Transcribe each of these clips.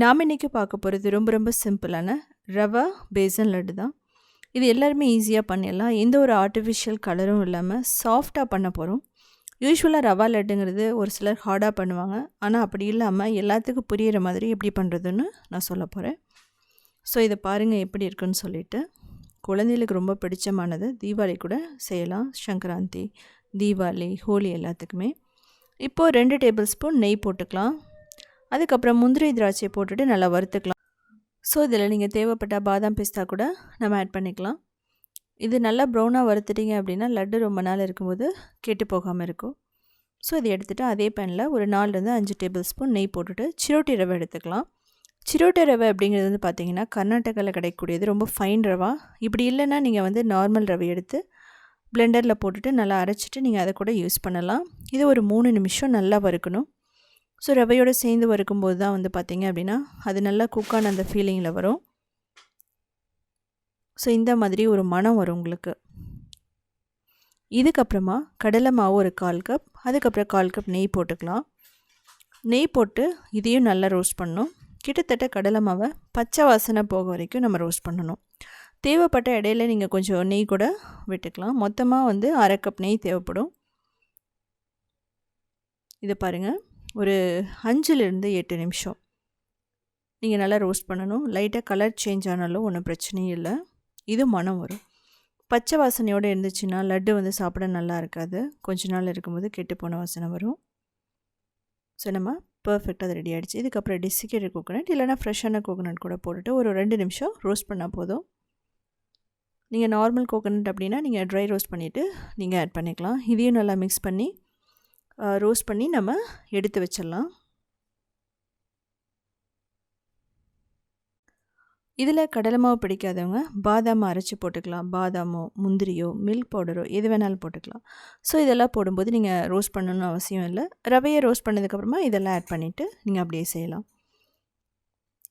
நாம் இன்றைக்கி பார்க்க போகிறது ரொம்ப ரொம்ப சிம்பிளான ரவா பேசன் லட்டு தான். இது எல்லாருமே ஈஸியாக பண்ணிடலாம். எந்த ஒரு ஆர்டிஃபிஷியல் கலரும் இல்லாமல் சாஃப்டாக பண்ண போகிறோம் யூஸ்வலாக ரவா லட்டுங்கிறது ஒரு சிலர் ஹார்டாக பண்ணுவாங்க. ஆனால் அப்படி இல்லாமல் எல்லாத்துக்கும் புரியிற மாதிரி எப்படி பண்ணுறதுன்னு நான் சொல்ல போகிறேன் ஸோ இதை பாருங்கள் எப்படி இருக்குன்னு சொல்லிட்டு. குழந்தைகளுக்கு ரொம்ப பிடிச்சமானது தீபாவளி கூட செய்யலாம். சங்கராந்தி தீபாவளி ஹோலி எல்லாத்துக்குமே. இப்போது ரெண்டு டேபிள் ஸ்பூன் நெய் போட்டுக்கலாம். அதுக்கப்புறம் முந்திரி திராட்சையை போட்டுட்டு நல்லா வறுத்துக்கலாம். ஸோ இதில் நீங்கள் தேவைப்பட்ட பாதாம் பிஸ்தா கூட நம்ம ஆட் பண்ணிக்கலாம். இது நல்லா ப்ரௌனாக வறுத்துட்டிங்க அப்படின்னா லட்டு ரொம்ப நாள் இருக்கும்போது கெட்டு போகாமல் இருக்கும். ஸோ இதை எடுத்துகிட்டு அதே பேனில் ஒரு நாலுலேருந்து அஞ்சு டேபிள் ஸ்பூன் நெய் போட்டுட்டு சிரோட்டி ரவை எடுத்துக்கலாம். சிரோட்டி ரவை அப்படிங்கிறது வந்து பார்த்திங்கன்னா கர்நாடகாவில் கிடைக்கக்கூடியது ரொம்ப ஃபைன் ரவா. இப்படி இல்லைன்னா நீங்கள் வந்து நார்மல் ரவை எடுத்து பிளெண்டரில் போட்டுட்டு நல்லா அரைச்சிட்டு நீங்கள் அதை கூட யூஸ் பண்ணலாம். இது ஒரு மூணு நிமிஷம் நல்லா வறுக்கணும். ஸோ ரவையோடு சேர்ந்து வறுக்கும்போது தான் வந்து பார்த்திங்க அப்படின்னா அது நல்லா குக்கான அந்த ஃபீலிங்கில் வரும். ஸோ இந்த மாதிரி ஒரு மனம் வரும் உங்களுக்கு. இதுக்கப்புறமா கடலை மாவு ஒரு கால் கப் அதுக்கப்புறம் கால் கப் நெய் போட்டுக்கலாம். நெய் போட்டு இதையும் நல்லா ரோஸ்ட் பண்ணணும். கிட்டத்தட்ட கடலை மாவை பச்சை வாசனை போக வரைக்கும் நம்ம ரோஸ்ட் பண்ணணும். தேவைப்பட்ட இடையில நீங்கள் கொஞ்சம் நெய் கூட விட்டுக்கலாம். மொத்தமாக வந்து அரை கப் நெய் தேவைப்படும். இதை பாருங்கள் ஒரு அஞ்சுலேருந்து எட்டு நிமிஷம். நீங்கள் நல்லா ரோஸ்ட் பண்ணணும். லைட்டாக கலர் சேஞ்ச் ஆனாலும் ஒன்றும் பிரச்சனையும் இல்லை. இது மனம் வரும். பச்சை வாசனையோடு இருந்துச்சுன்னா லட்டு வந்து சாப்பிட நல்லா இருக்காது. கொஞ்ச நாள் இருக்கும்போது கெட்டு போன வாசனை வரும். ஸோ நம்ம பர்ஃபெக்டாக அது ரெடி ஆகிடுச்சு இதுக்கப்புறம் டெசிகேட்டட் கோகோனட் இல்லைனா ஃப்ரெஷ்ஷான கோகோனட் கூட போட்டுட்டு ஒரு ரெண்டு நிமிஷம் ரோஸ்ட் பண்ணால் போதும். நீங்கள் நார்மல் கோகோனட் அப்படின்னா நீங்கள் ட்ரை ரோஸ்ட் பண்ணிவிட்டு நீங்கள் ஆட் பண்ணிக்கலாம். இதையும் நல்லா மிக்ஸ் பண்ணி ரோஸ்ட் பண்ணி நம்ம எடுத்து வச்சிடலாம். இதில் கடலை மாவு பிடிக்காதவங்க பாதாம் அரைச்சி போட்டுக்கலாம். பாதாமோ முந்திரியோ மில்க் பவுடரோ எது வேணாலும் போட்டுக்கலாம். ஸோ இதெல்லாம் போடும்போது நீங்கள் ரோஸ்ட் பண்ணணும்னு அவசியம் இல்லை. ரவையை ரோஸ்ட் பண்ணதுக்கப்புறமா இதெல்லாம் ஆட் பண்ணிவிட்டு நீங்கள் அப்படியே செய்யலாம்.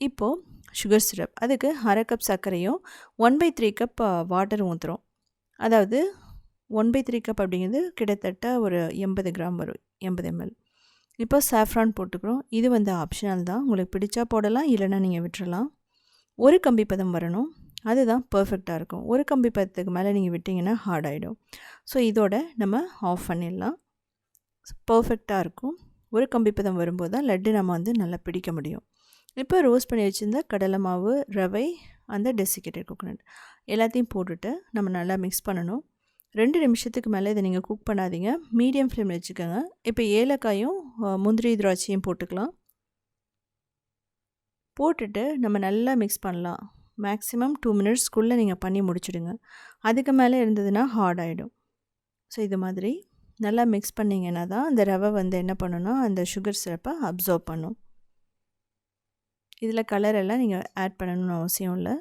இப்போது சுகர் சிரப் அதுக்கு அரை கப் சர்க்கரையும் ஒன் பை த்ரீ கப் வாட்டரும் ஊற்றுறோம் அதாவது ஒன் பை த்ரீ கப் அப்படிங்கிறது கிட்டத்தட்ட ஒரு எண்பது கிராம் வரும் எண்பது எம்எல் இப்போ சாஃப்ரான் போட்டுக்கிறோம். இது வந்து ஆப்ஷனல் தான். உங்களுக்கு பிடிச்சா போடலாம் இல்லைனா நீங்கள் விட்டுறலாம். ஒரு கம்பி பதம் வரணும். அதுதான் பர்ஃபெக்டாக இருக்கும். ஒரு கம்பி பதத்துக்கு மேலே நீங்கள் விட்டிங்கன்னா ஹார்ட் ஆகிடும் ஸோ இதோட நம்ம ஆஃப் பண்ணிடலாம். பர்ஃபெக்டாக இருக்கும். ஒரு கம்பி பதம் வரும்போது தான் லட்டு நம்ம வந்து நல்லா பிடிக்க முடியும். இப்போ ரோஸ்ட் பண்ணி வச்சுருந்த கடலை மாவு ரவை அந்த டெசிகேட்டட் கோகோனட் எல்லாத்தையும் போட்டுட்டு நம்ம நல்லா மிக்ஸ் பண்ணணும். ரெண்டு நிமிஷத்துக்கு மேலே இதை நீங்கள் குக் பண்ணாதீங்க. மீடியம் ஃப்ளேமில் வச்சுக்கோங்க. இப்போ ஏலக்காயும் முந்திரி திராட்சையும் போட்டுக்கலாம். போட்டுட்டு நம்ம நல்லா மிக்ஸ் பண்ணலாம். மேக்ஸிமம் டூ மினிட்ஸ்க்குள்ளே நீங்கள் பண்ணி முடிச்சுடுங்க. அதுக்கு மேலே இருந்ததுன்னா ஹார்ட் ஆகிடும் ஸோ இது மாதிரி நல்லா மிக்ஸ் பண்ணிங்கன்னா தான் அந்த ரவை வந்து என்ன பண்ணணும்னா அந்த சுகர் சிறப்பை அப்சர்வ் பண்ணும். இதில் கலர் எல்லாம் நீங்கள் ஆட் பண்ணணும்னு அவசியம் இல்லை.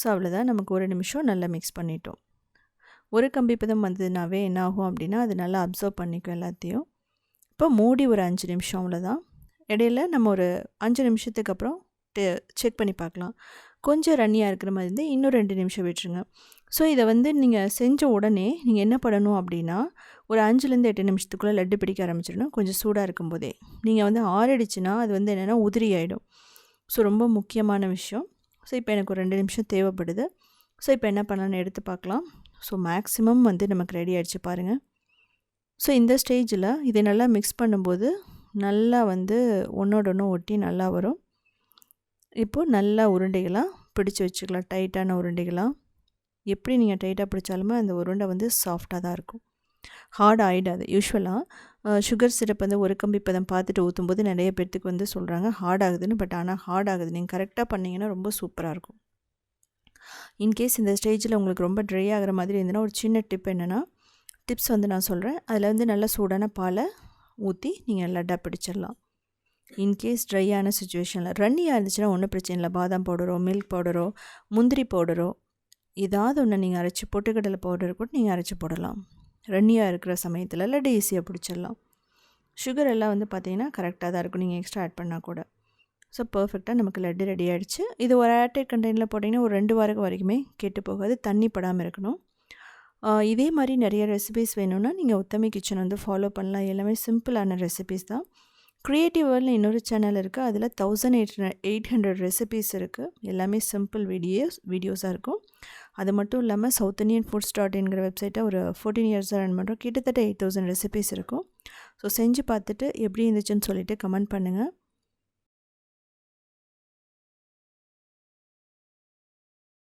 ஸோ அவ்வளோதான் நமக்கு ஒரு நிமிஷம் நல்லா மிக்ஸ் பண்ணிட்டோம். ஒரு கம்பி பதம் வந்ததுனாவே என்ன ஆகும் அப்படின்னா அது நல்லா அப்சர்வ் பண்ணிக்கும் எல்லாத்தையும். இப்போ மூடி ஒரு அஞ்சு நிமிஷம் அவ்வளோதான் இடையில நம்ம ஒரு அஞ்சு நிமிஷத்துக்கு அப்புறம் செக் பண்ணி பார்க்கலாம். கொஞ்சம் ரன்னியாக இருக்கிற மாதிரி இருந்து இன்னும் ரெண்டு நிமிஷம் விட்டுருங்க. ஸோ இதை வந்து நீங்கள் செஞ்ச உடனே நீங்கள் என்ன பண்ணணும் அப்படின்னா ஒரு அஞ்சுலேருந்து எட்டு நிமிஷத்துக்குள்ளே லட்டு பிடிக்க ஆரம்பிச்சிடணும். கொஞ்சம் சூடாக இருக்கும்போதே. நீங்கள் வந்து ஆறடிச்சுன்னா அது வந்து என்னென்னா உதிரி ஆகிடும் ஸோ ரொம்ப முக்கியமான விஷயம். ஸோ இப்போ எனக்கு ஒரு ரெண்டு நிமிஷம் தேவைப்படுது. ஸோ இப்போ என்ன பண்ணலான்னு எடுத்து பார்க்கலாம். ஸோ மேக்ஸிமம் வந்து நமக்கு ரெடி ஆகிடுச்சு பாருங்கள் ஸோ இந்த ஸ்டேஜில் இதை நல்லா மிக்ஸ் பண்ணும்போது நல்லா வந்து ஒன்றோட ஒன்று ஒட்டி நல்லா வரும். இப்போது நல்லா உருண்டைகளாக பிடிச்சி வச்சுக்கலாம். டைட்டான உருண்டைகளாக எப்படி நீங்கள் டைட்டாக பிடிச்சாலுமே அந்த உருண்டை வந்து சாஃப்டாக தான் இருக்கும். ஹார்ட் ஆகிடாது யூஸ்வலாக சுகர் சிரப் வந்து ஒரு கம்பி பதம் பார்த்துட்டு ஊற்றும்போது நிறைய பேர்த்துக்கு வந்து சொல்கிறாங்க ஹார்ட் ஆகுதுன்னு பட் ஆனால் ஹார்ட் ஆகுது. நீங்கள் கரெக்டாக பண்ணிங்கன்னா ரொம்ப சூப்பராக இருக்கும். இன்கேஸ் இந்த ஸ்டேஜில் உங்களுக்கு ரொம்ப ட்ரை ஆகிற மாதிரி இருந்ததுன்னா ஒரு சின்ன டிப் என்னென்னா டிப்ஸ் வந்து நான் சொல்கிறேன் அதில் வந்து நல்லா சூடான பாலை ஊற்றி நீங்கள் லட்டாக பிடிச்சிடலாம். இன்கேஸ் ட்ரையான சுச்சுவேஷனில் ரன்னியாக இருந்துச்சுன்னா ஒன்றும் பிரச்சனை இல்லை. பாதாம் பவுடரோ மில்க் பவுடரோ முந்திரி பவுடரோ ஏதாவது ஒன்று நீங்கள் அரைச்சி பொட்டுக்கடலை பவுடர் கூட நீங்கள் அரைச்சி போடலாம். ரன்னியாக இருக்கிற சமயத்தில் லட்டு ஈஸியாக பிடிச்சிடலாம். சுகர் எல்லாம் வந்து பார்த்திங்கன்னா கரெக்டாக தான் இருக்கும். நீங்கள் எக்ஸ்ட்ரா ஆட் பண்ணால் கூட. ஸோ பர்ஃபெக்டாக நமக்கு லட்டு ரெடி ஆகிடுச்சு இது ஒரு ஏர்டைட் கண்டெய்னரில் போட்டிங்கன்னா ஒரு ரெண்டு வாரம் வரைக்குமே கெட்டு போகாது. தண்ணி படாமல் இருக்கணும். இதே மாதிரி நிறைய ரெசிபிஸ் வேணும்னா நீங்கள் உத்தமி கிச்சன் வந்து ஃபாலோ பண்ணலாம். எல்லாமே சிம்பிளான ரெசிபிஸ் தான். க்ரியேட்டிவ் வேர்ல்ட்னு இன்னொரு சேனல் இருக்குது அதில் thousand eight eight hundred recipes இருக்குது எல்லாமே சிம்பிள் வீடியோஸ் வீடியோஸாக இருக்கும். அது மட்டும் இல்லாமல் சவுத் இந்தியன் ஃபுட்ஸ் டாட் என்கிற வெப்சைட்டை ஒரு ஃபோர்டீன் இயர்ஸாக ரன் பண்ணுறோம் கிட்டத்தட்ட எயிட் தௌசண்ட் ரெசிபீஸ் இருக்கும். ஸோ செஞ்சு பார்த்துட்டு எப்படி இருந்துச்சுன்னு சொல்லிவிட்டு கமெண்ட் பண்ணுங்கள்